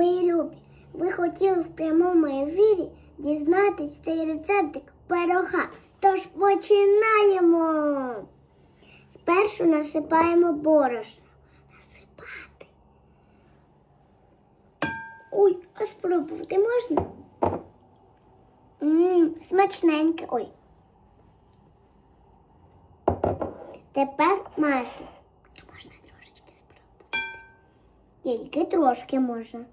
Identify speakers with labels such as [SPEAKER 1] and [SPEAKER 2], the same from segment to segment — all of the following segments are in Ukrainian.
[SPEAKER 1] Мої любі, ви хотіли в прямому ефірі дізнатись цей рецептик пирога. Тож починаємо. Спершу насипаємо борошно. Насипати. Ой, а спробувати можна? Мм, смачненьке. Ой. Тепер масло. А можна трошечки спробувати. Тільки трошки можна.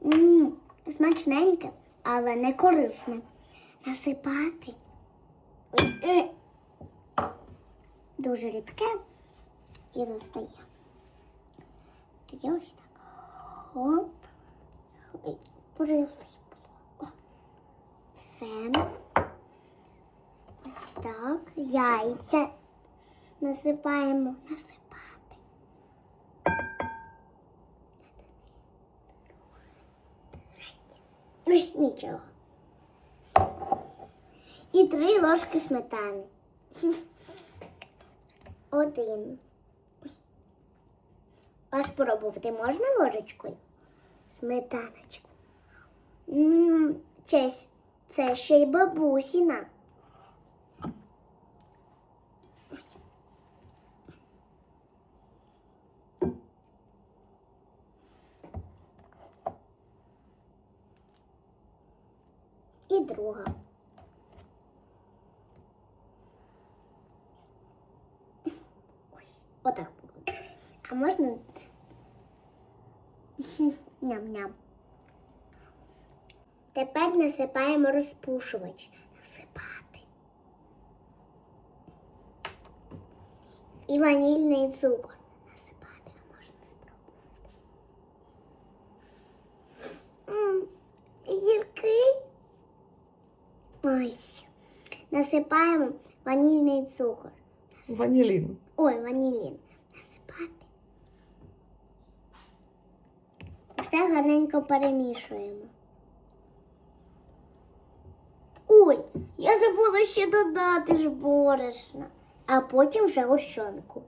[SPEAKER 1] Мм, смачненьке, але не корисне. Насипати. Е. Дуже рідке і розстає. Тоді ось так. Хоп. Ой, присипало. О. Все. Ось так. Яйця насипаємо. Насипати. Нічого. І три ложки сметани. Один. А спробувати можна ложечкою? Сметаночку. Це, це ще й бабусіна. І друга. Ой, отак було. А можна ням-ням. Тепер насипаємо розпушувач. Насипати. І ванільний цукор. Насипати, а можна спробувати. М, Гіркий. Ось. Насипаємо ванільний цукор.
[SPEAKER 2] Ванілін.
[SPEAKER 1] Ой, ванілін. Насипати. Все гарненько перемішуємо. Ой, я забула ще додати ж борошна, а потім вже гущонку.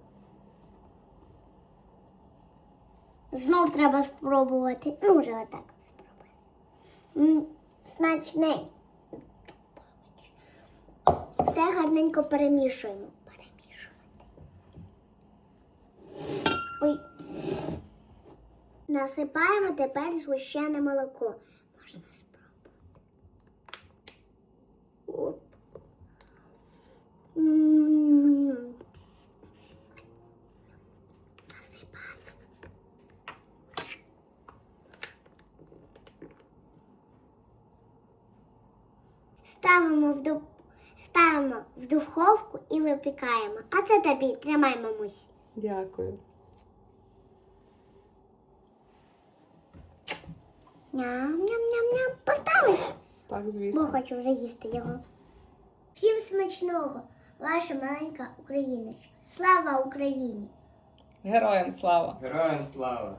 [SPEAKER 1] Знов треба спробувати. Ну, вже отак спробуємо. М, Смачне. Все гарненько перемішуємо. Перемішувати. Ой. Насипаємо тепер згущене молоко. Можна спробувати. Оп. М. Насипати. Ставимо в ду... Ставимо в духовку і випікаємо. А це тобі тримай, мамусь.
[SPEAKER 2] Дякую.
[SPEAKER 1] Ням-ням-ням-ням. Поставиш?
[SPEAKER 2] Так,
[SPEAKER 1] Бо
[SPEAKER 2] звісно.
[SPEAKER 1] хочу вже їсти його. Всім смачного, ваша маленька україночка. Слава Україні!
[SPEAKER 2] Героям слава!
[SPEAKER 3] Героям слава!